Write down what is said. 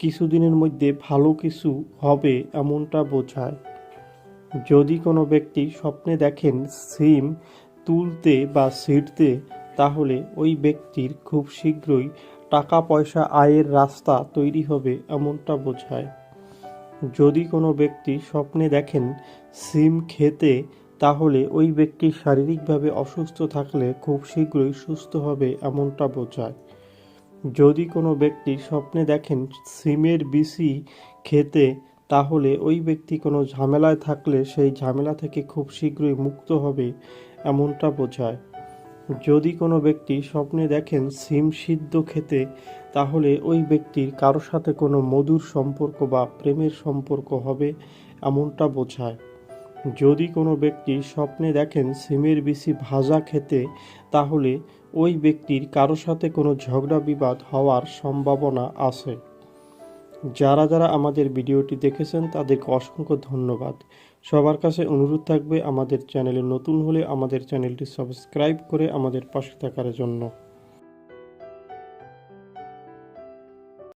কিছুদিনের মধ্যে ভালো কিছু হবে এমনটা বোঝায়। যদি কোনো ব্যক্তি স্বপ্নে দেখেন সিম তুলতে বা ছিঁড়তে, তাহলে ওই ব্যক্তির খুব শীঘ্রই টাকা পয়সা আয়ের রাস্তা তৈরি হবে এমনটা বোঝায়। যদি কোনো ব্যক্তি স্বপ্নে দেখেন সিম খেতে, তাহলে ওই ব্যক্তি শারীরিকভাবে অসুস্থ থাকলে খুব শীঘ্রই সুস্থ হবে এমনটা বোঝায়। যদি কোনো ব্যক্তি স্বপ্নে দেখেন সিমের বিসি খেতে, তাহলে ওই ব্যক্তি কোনো ঝামেলায় থাকলে সেই ঝামেলা থেকে খুব শীঘ্রই মুক্ত হবে, এমনটা বোঝায়। যদি কোনো ব্যক্তি স্বপ্নে দেখেন সিম সিদ্ধ খেতে, তাহলে ওই ব্যক্তির কারোর সাথে কোনো মধুর সম্পর্ক বা প্রেমের সম্পর্ক হবে, এমনটা বোঝায়। যদি কোনো ব্যক্তি স্বপ্নে দেখেন সিমের বিসি ভাজা খেতে, তাহলে ওই ব্যক্তির কারও সাথে কোনো ঝগড়া বিবাদ হওয়ার সম্ভাবনা আছে। যারা যারা আমাদের ভিডিওটি দেখেছেন, তাদেরকে অসংখ্য ধন্যবাদ। সবার কাছে অনুরোধ থাকবে আমাদের চ্যানেলে নতুন হলে আমাদের চ্যানেলটি সাবস্ক্রাইব করে আমাদের পাশে থাকার জন্য।